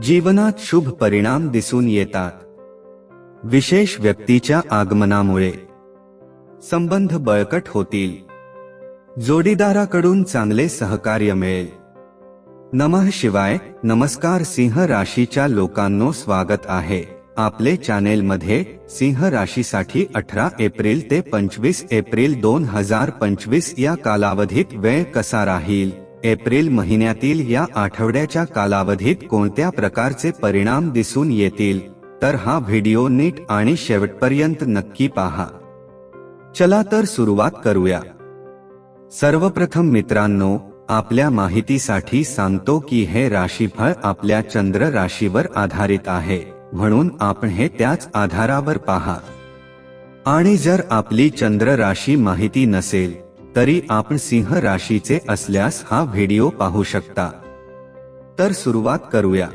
जीवनात शुभ परिणाम दिसून येतात. विशेष व्यक्तीच्या आगमनामुळे. संबंध बळकट होतील. जोडीदाराकडून चांगले सहकार्य मिळेल. नमः शिवाय नमस्कार सिंह राशीच्या लोकांनो स्वागत आहे. आपले चॅनेल मध्ये सिंह राशीसाठी अठरा एप्रिल ते पंचवीस एप्रिल दोन हजार पंचवीस या कालावधीत वेळ कसा राहील? एप्रिल महिन्यातील या आठवड्याच्या कालावधीत कोणत्या प्रकारचे परिणाम दिसून येतील? तर हा व्हिडिओ नीट आणि शेवटपर्यंत नक्की पहा. चला तर सुरुवात करूया. सर्वप्रथम मित्रांनो आपल्या माहितीसाठी सांगतो की हे राशीफळ आपल्या चंद्र राशीवर आधारित आहे म्हणून आपण हे त्याच आधारावर पहा. आणि जर आपली चंद्र राशी माहिती नसेल तरी आपण सिंह राशीचे असल्यास हा व्हिडिओ पाहू शकता. तर सुरुवात करूया.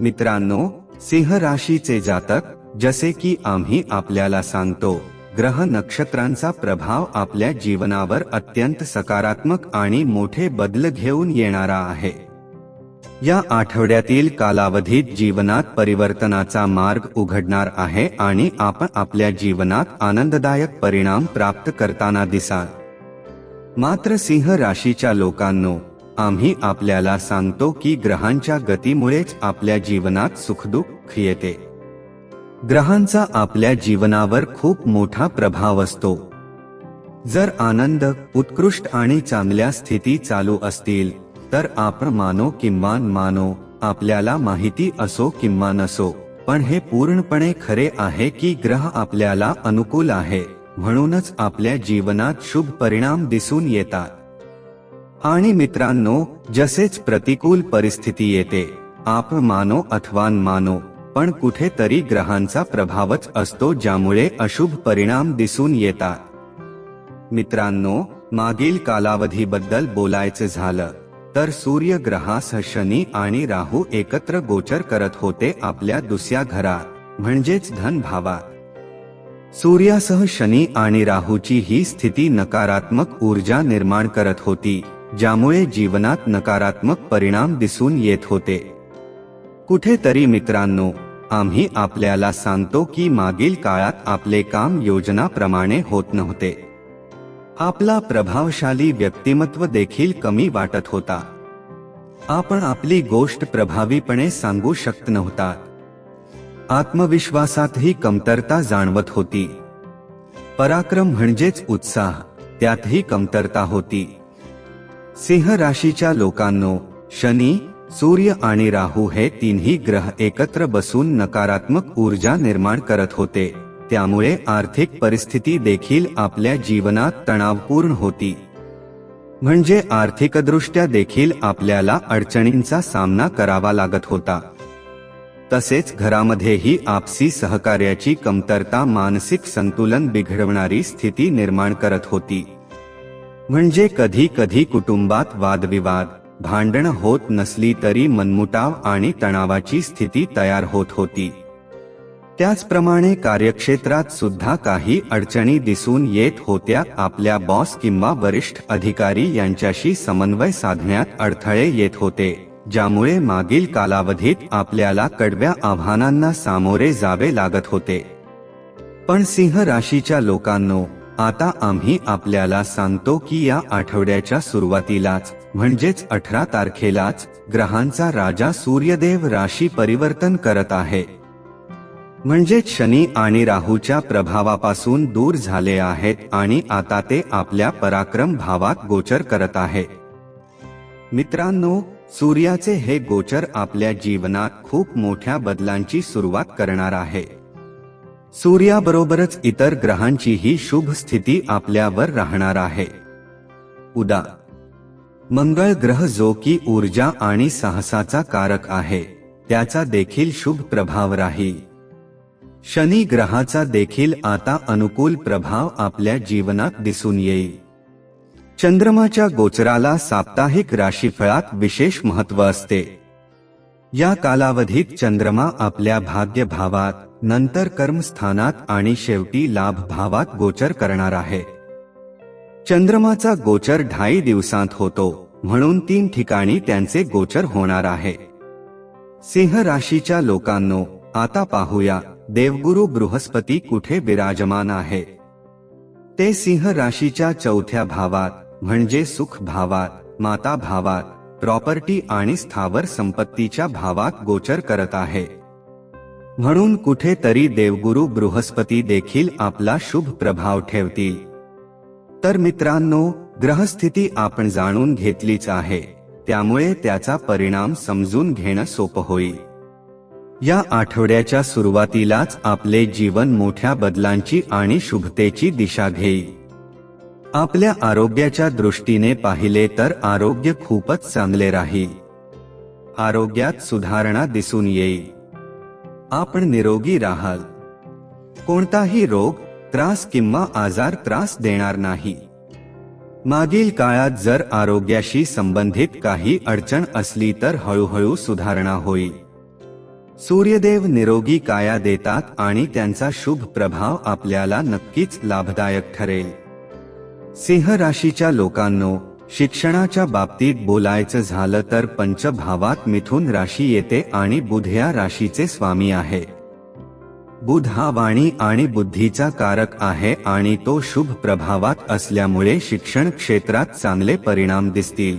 मित्रांनो सिंह राशीचे जातक जसे की आम्ही आपल्याला सांगतो ग्रह नक्षत्रांचा प्रभाव आपल्या जीवनावर अत्यंत सकारात्मक आणि मोठे बदल घेऊन येणारा आहे. या आठवड्यातील कालावधीत जीवनात परिवर्तनाचा मार्ग उघडणार आहे आणि आपण आपल्या जीवनात आनंददायक परिणाम प्राप्त करताना दिसाल. मात्र सिंह राशीच्या लोकांनो आम्ही आपल्याला सांगतो की ग्रहांच्या गतीमुळेच आपल्या जीवनात सुखदुःख येते. ग्रहांचा आपल्या जीवनावर खूप मोठा प्रभाव असतो. जर आनंद उत्कृष्ट आणि चांगल्या स्थिती चालू असतील तर आपण मानो किंवा मानो आपल्याला माहिती असो किंवा नसो पण हे पूर्णपणे खरे आहे की ग्रह आपल्याला अनुकूल आहे. म्हणूनच आपल्या जीवनात शुभ परिणाम दिसून येतात. आणि मित्रांनो जसेच प्रतिकूल परिस्थिती येते आप मानो अथवा मानो पण कुठेतरी ग्रहांचा प्रभावच असतो ज्यामुळे अशुभ परिणाम दिसून येतात. मित्रांनो मागील कालावधीबद्दल बोलायचं झालं तर सूर्य ग्रहासह शनी आणि राहू एकत्र गोचर करत होते आपल्या दुसऱ्या घरात म्हणजेच धन भावात. सूर्यासह शनी आणि राहूची ही स्थिती नकारात्मक ऊर्जा निर्माण करत होती ज्यामुळे जीवनात नकारात्मक परिणाम दिसून येत होते. कुठेतरी मित्रांनो आम्ही आपल्याला सांगतो की मागील काळात आपले काम योजनाप्रमाणे होत नव्हते. आपला प्रभावशाली व्यक्तिमत्व देखील कमी वाटत होता. आपण आपली गोष्ट प्रभावीपणे सांगू शकत नव्हता. आत्मविश्वासातही कमतरता जाणवत होती. पराक्रम म्हणजेच उत्साह त्यातही कमतरता होती. सिंह राशीच्या लोकांनो शनी सूर्य आणि राहू हे तीनही ग्रह एकत्र बसून नकारात्मक ऊर्जा निर्माण करत होते. त्यामुळे आर्थिक परिस्थिती देखील आपल्या जीवनात तणावपूर्ण होती. म्हणजे आर्थिकदृष्ट्या देखील आपल्याला अडचणींचा सामना करावा लागत होता. तसेच घरामध्येही आपसी सहकार्याची कमतरता मानसिक संतुलन बिघडवणारी स्थिती निर्माण करत होती. म्हणजे कधी कधी कुटुंबात वादविवाद भांडण होत नसली तरी मनमुटाव आणि तणावाची स्थिती तयार होत होती. त्याचप्रमाणे कार्यक्षेत्रात सुद्धा काही अडचणी दिसून येत होत्या. आपल्या बॉस किंवा वरिष्ठ अधिकारी यांच्याशी समन्वय साधण्यात अडथळे येत होते. ज्यामुळे मागील कालावधीत आपल्याला कडव्या आव्हानांना सामोरे जावे लागत होते. पण सिंह राशीच्या लोकांनो आता आम्ही आपल्याला सांगतो की या आठवड्याच्या सुरुवातीलाच म्हणजेच अठरा तारखेलाच ग्रहांचा राजा सूर्यदेव राशी परिवर्तन करत आहे. म्हणजेच शनी आणि राहूच्या प्रभावापासून दूर झाले आहेत आणि आता ते आपल्या पराक्रम भावात गोचर करत आहे. मित्रांनो सूर्याचे हे गोचर आपल्या जीवनात खूप मोठ्या बदलांची सुरुवात करणार आहे. सूर्याबरोबरच इतर ग्रहांचीही शुभ स्थिती आपल्यावर राहणार आहे. उदा. मंगळ ग्रह जो की ऊर्जा आणि साहसाचा कारक आहे त्याचा देखील शुभ प्रभाव राहील शनी ग्रहाचा देखील आता अनुकूल प्रभाव आपल्या जीवनात दिसून येईल. चंद्रमाच्या गोचराला साप्ताहिक राशीफळात विशेष महत्त्व असते. या कालावधीत चंद्रमा आपल्या भाग्य भावात नंतर कर्मस्थानात आणि शेवटी लाभ भावात गोचर करणार आहे. चंद्रमाचा गोचर ढाई दिवसांत होतो म्हणून तीन ठिकाणी त्यांचे गोचर होणार आहे. सिंह राशीच्या लोकांनो आता पाहूया देवगुरु बृहस्पती कुठे विराजमान आहे? ते सिंह राशीच्या चौथ्या भावात म्हणजे सुख भावात माता भावात प्रॉपर्टी आणि स्थावर संपत्तीच्या भावात गोचर करत आहे. म्हणून कुठेतरी देवगुरु बृहस्पती देखील आपला शुभ प्रभाव ठेवतील. तर मित्रांनो ग्रहस्थिती आपण जाणून घेतलीच आहे. त्यामुळे त्याचा परिणाम समजून घेणं सोपं होईल. या आठवड्याच्या सुरुवातीलाच आपले जीवन मोठ्या बदलांची आणि शुभतेची दिशा घेईल. आपल्या आरोग्याच्या दृष्टीने पाहिले तर आरोग्य खूपच चांगले राहील. आरोग्यात सुधारणा दिसून येईल. आपण निरोगी राहाल. कोणताही रोग त्रास किंवा आजार त्रास देणार नाही. मागील काळात जर आरोग्याशी संबंधित काही अडचण असली तर हळूहळू सुधारणा होईल. सूर्यदेव निरोगी काया देतात आणि त्यांचा शुभ प्रभाव आपल्याला नक्कीच लाभदायक ठरेल. सिंह राशीच्या लोकांनो शिक्षणाच्या बाबतीत बोलायचं झालं तर पंचभावात मिथुन राशी येते आणि बुध या राशीचे स्वामी आहे. बुध हा वाणी आणि बुद्धीचा कारक आहे आणि तो शुभ प्रभावात असल्यामुळे शिक्षण क्षेत्रात चांगले परिणाम दिसतील.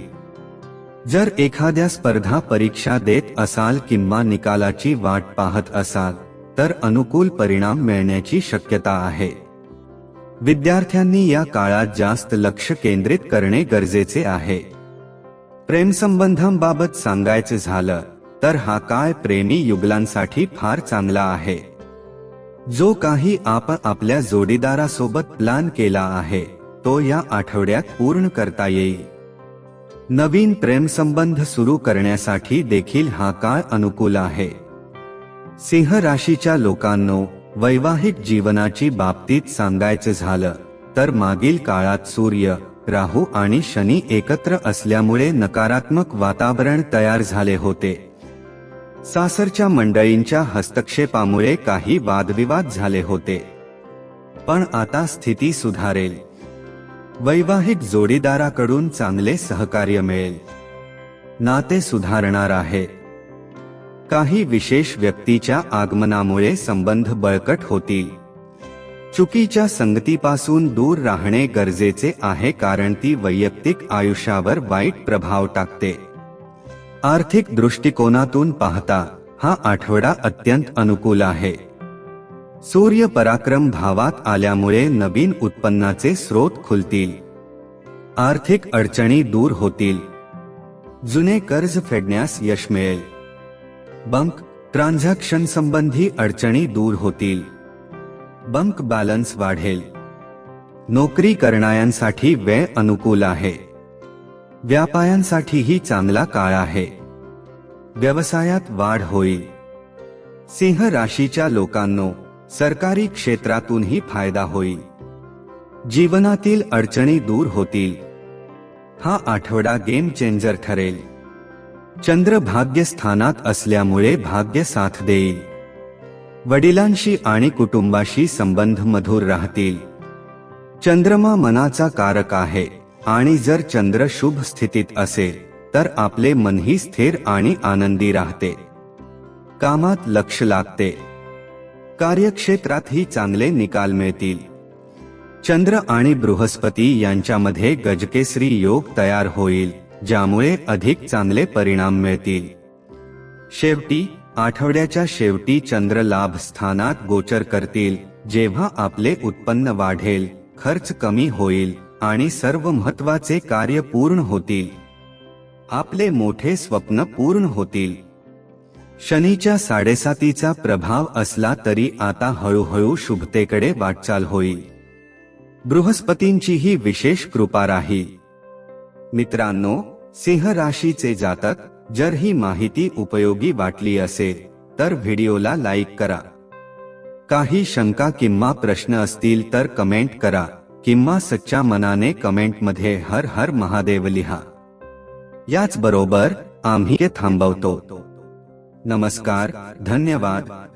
जर एखाद्या स्पर्धा परीक्षा देत असाल किंवा निकालाची वाट पाहत असाल तर अनुकूल परिणाम मिळण्याची शक्यता आहे. विद्यार्थ्यांनी या काळात जास्त लक्ष केंद्रित करणे गरजेचे आहे. प्रेमसंबंधांबाबत सांगायचं झालं तर हा काळ प्रेमी युगलांसाठी फार चांगला आहे. जो काही आपण आपल्या जोडीदारासोबत प्लॅन केला आहे तो या आठवड्यात पूर्ण करता येईल. नवीन प्रेमसंबंध सुरू करण्यासाठी देखील हा काळ अनुकूल आहे. सिंह राशीच्या लोकांनो वैवाहिक जीवनाची बाबतीत सांगायचं झालं तर मागील काळात सूर्य राहू आणि शनी एकत्र असल्यामुळे नकारात्मक वातावरण तयार झाले होते. सासरच्या मंडळींच्या हस्तक्षेपामुळे काही वादविवाद झाले होते. पण आता स्थिती सुधारेल. वैवाहिक जोडीदाराकडून चांगले सहकार्य मिळेल. नाते सुधारणार आहे. काही विशेष व्यक्तीच्या आगमनामुळे संबंध बळकट होतील. चुकीच्या संगतीपासून दूर राहणे गरजेचे आहे कारण ती वैयक्तिक आयुष्यावर वाईट प्रभाव टाकते. आर्थिक दृष्टिकोनातून पाहता हा आठवडा अत्यंत अनुकूल आहे. सूर्य पराक्रम भावात आल्यामुळे नवीन उत्पन्नाचे स्रोत खुलतील. आर्थिक अडचणी दूर होतील. जुने कर्ज फेडण्यास यश मिळेल. बंक ट्रान्झॅक्शन संबंधी अडचणी दूर होतील. बंक बॅलन्स वाढेल. नोकरी करणाऱ्यांसाठी वेळ अनुकूल आहे. व्यापाऱ्यांसाठीही चांगला काळ आहे. व्यवसायात वाढ होईल. सिंह राशीच्या लोकांनो सरकारी क्षेत्रातूनही फायदा होईल. जीवनातील अडचणी दूर होतील. हा आठवडा गेम चेंजर ठरेल. चंद्र भाग्यस्थानात असल्यामुळे भाग्य साथ देईल. वडिलांशी आणि कुटुंबाशी संबंध मधुर राहतील. चंद्रमा मनाचा कारक आहे आणि जर चंद्र शुभ स्थितीत असेल तर आपले मनही स्थिर आणि आनंदी राहते. कामात लक्ष लागते. कार्यक्षेत्रातही चांगले निकाल मिळतील. चंद्र आणि बृहस्पती यांच्यामध्ये गजकेसरी योग तयार होईल. ज्यामुळे अधिक चांगले परिणाम मिळतील. शेवटी आठवड्याच्या शेवटी चंद्र लाभ स्थानात गोचर करतील जेव्हा आपले उत्पन्न वाढेल खर्च कमी होईल आणि सर्व महत्त्वाचे कार्य पूर्ण होतील. आपले मोठे स्वप्न पूर्ण होतील. शनीच्या साडेसातीचा प्रभाव असला तरी आता हळूहळू शुभतेकडे वाटचाल होईल. बृहस्पतींचीही विशेष कृपा राहील. मित्रांनो सिंह राशीचे जातक जर ही माहिती उपयोगी वाटली असेल तर व्हिडिओला लाईक करा. काही शंका किंवा प्रश्न असतील तर कमेंट करा किंवा सच्च्या मनाने कमेंटमध्ये हर हर महादेव लिहा. याच बरोबर आम्ही थांबवतो. नमस्कार धन्यवाद.